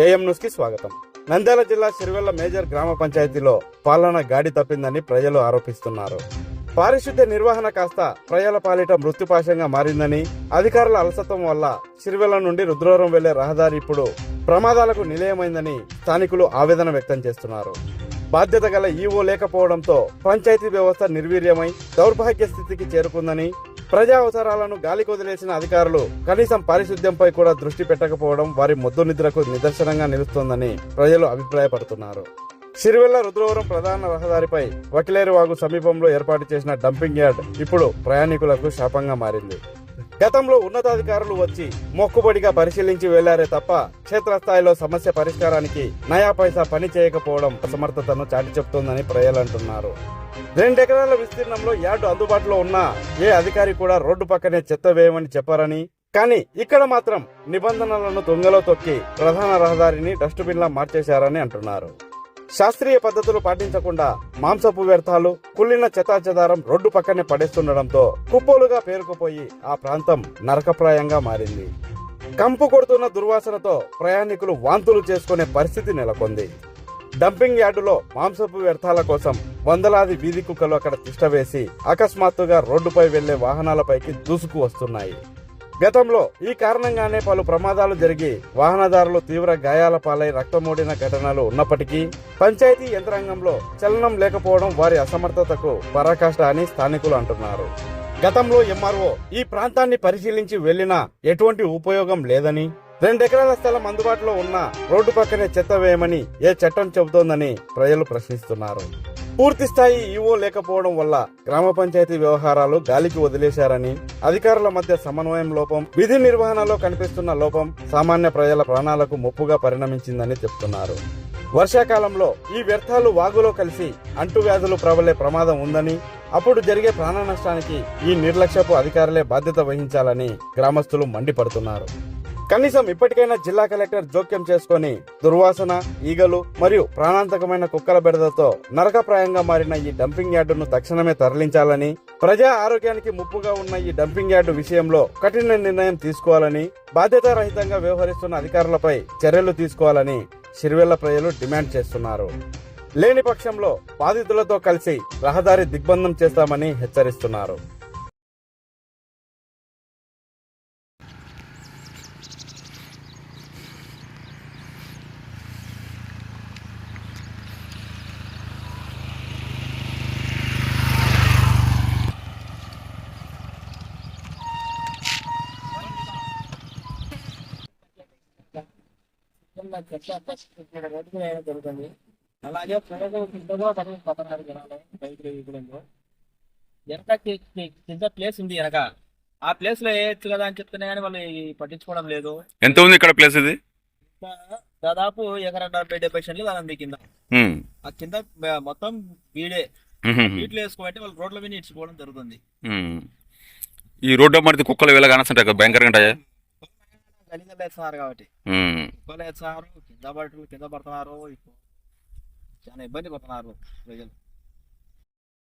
AM న్యూస్కి స్వాగతం. నంద్యాల జిల్లా సిరివెల్ల మేజర్ గ్రామ పంచాయతీలో పాలన గాడి తప్పిందని ప్రజలు ఆరోపిస్తున్నారు. పారిశుద్ధ్య నిర్వహణ కాస్త ప్రజల పాలిట మృత్యుపాశంగా మారిందని అధికారుల అలసత్వం వల్ల సిరివెల్ల నుండి రుద్రవరం వెళ్ళే రహదారి ఇప్పుడు ప్రమాదాలకు నిలయమైందని స్థానికులు ఆవేదన వ్యక్తం చేస్తున్నారు. బాధ్యత గల ఈవో లేకపోవడంతో పంచాయతీ వ్యవస్థ నిర్వీర్యమై దౌర్భాగ్య స్థితికి చేరుకుందని ప్రజా అవసరాలను గాలికి వదిలేసిన అధికారులు కనీసం పారిశుద్ధ్యంపై కూడా దృష్టి పెట్టకపోవడం వారి మొద్దు నిద్రకు నిదర్శనంగా నిలుస్తోందని ప్రజలు అభిప్రాయపడుతున్నారు. సిరివెల్ల రుద్రవరం ప్రధాన రహదారిపై వకిలేరువాగు సమీపంలో ఏర్పాటు చేసిన డంపింగ్ యార్డ్ ఇప్పుడు ప్రయాణికులకు శాపంగా మారింది. గతంలో ఉన్నతాధికారులు వచ్చి మొక్కుబడిగా పరిశీలించి వెళ్ళారే తప్ప క్షేత్రస్థాయిలో సమస్య పరిష్కారానికి నయా పైసా పని చేయకపోవడం అసమర్థతను చాటి చెప్తోందని ప్రజలు అంటున్నారు. రెండెకరాల విస్తీర్ణంలో యార్డు అందుబాటులో ఉన్న ఏ అధికారి కూడా రోడ్డు పక్కనే చెత్త వేయమని చెప్పారని కానీ ఇక్కడ మాత్రం నిబంధనలను దొంగలో తొక్కి ప్రధాన రహదారిని డస్ట్బిన్లా మార్చేశారని అంటున్నారు. శాస్త్రీయ పద్ధతులు పాటించకుండా మాంసపు వ్యర్థాలు కుళ్ళిన చెత్తాచెదారం రోడ్డు పక్కనే పడేస్తుండడంతో కుప్పలుగా పేరుకుపోయి ఆ ప్రాంతం నరకప్రాయంగా మారింది. కంపు కొడుతున్న దుర్వాసనతో ప్రయాణికులు వాంతులు చేసుకునే పరిస్థితి నెలకొంది. డంపింగ్ యార్డులో మాంసపు వ్యర్థాల కోసం వందలాది వీధి కుక్కలు అక్కడ తిష్టవేసి అకస్మాత్తుగా రోడ్డుపై వెళ్ళే వాహనాలపైకి దూసుకు వస్తున్నాయి గతంలో ఈ కారణంగానే పలు ప్రమాదాలు జరిగి వాహనదారులు తీవ్ర గాయాల పాలై రక్తమూడిన ఘటనలు ఉన్నప్పటికీ పంచాయతీ యంత్రాంగంలో చలనం లేకపోవడం వారి అసమర్థతకు పరాకాష్ట అని స్థానికులు అంటున్నారు. గతంలో ఎంఆర్ఓ ఈ ప్రాంతాన్ని పరిశీలించి వెళ్ళినా ఎటువంటి ఉపయోగం లేదని రెండెకరాల స్థలం అందుబాటులో ఉన్న రోడ్డు పక్కనే చెత్త వేయమని ఏ చట్టం చెబుతోందని ప్రజలు ప్రశ్నిస్తున్నారు. పూర్తి స్థాయి ఈవో లేకపోవడం వల్ల గ్రామ పంచాయతీ వ్యవహారాలు గాలికి వదిలేశారని అధికారుల మధ్య సమన్వయం లోపం విధి నిర్వహణలో కనిపిస్తున్న లోపం సామాన్య ప్రజల ప్రాణాలకు ముప్పుగా పరిణమించిందని చెప్తున్నారు. వర్షాకాలంలో ఈ వ్యర్థాలు వాగులో కలిసి అంటువ్యాధులు ప్రబలే ప్రమాదం ఉందని అప్పుడు జరిగే ప్రాణ నష్టానికి ఈ నిర్లక్ష్యపు అధికారులే బాధ్యత వహించాలని గ్రామస్తులు మండిపడుతున్నారు. కనీసం ఇప్పటికైనా జిల్లా కలెక్టర్ జోక్యం చేసుకొని దుర్వాసన ఈగలు మరియు ప్రాణాంతకమైన కుక్కల బెడదతో నరకప్రాయంగా మారిన ఈ డంపింగ్ యార్డును తక్షణమే తరలించాలని ప్రజా ఆరోగ్యానికి ముప్పుగా ఉన్న ఈ డంపింగ్ యార్డు విషయంలో కఠిన నిర్ణయం తీసుకోవాలని బాధ్యతారహితంగా వ్యవహరిస్తున్న అధికారులపై చర్యలు తీసుకోవాలని సిరివెల్ల ప్రజలు డిమాండ్ చేస్తున్నారు. లేని పక్షంలో బాధితులతో కలిసి రహదారి దిగ్బంధం చేస్తామని హెచ్చరిస్తున్నారు. రోడ్డు మీద జరుగుతుంది. అలాగే కింద కూడా పనులు పడుతున్నారు జనాలు కి- కింద ప్లేస్ ఉంది వెనక. ఆ ప్లేస్లో వేయచ్చు కదా అని చెప్తున్నా కానీ వాళ్ళు పట్టించుకోవడం లేదు. ఎంత ఉంది ఇక్కడ ప్లేస్ ఇది? దాదాపు ఎకరా డెబ్బై సెంట్లు కాదండి కింద. ఆ కింద మొత్తం వీడే. వీటిలో వేసుకోబట్టి వాళ్ళు రోడ్ల మీద ఇచ్చిపోవడం జరుగుతుంది. ఈ రోడ్డు మరిది కుక్కలు వీళ్ళ కానస్తుంటాయి కదా భయంకరంగా ఉంటాయా? గలీజలు వేస్తున్నారు కాబట్టి. కుక్కలు వేస్తున్నారు కింద పడుతున్నారు కింద పడుతున్నారు ఇప్పుడు చాలా ఇబ్బంది పడుతున్నారు ప్రజలు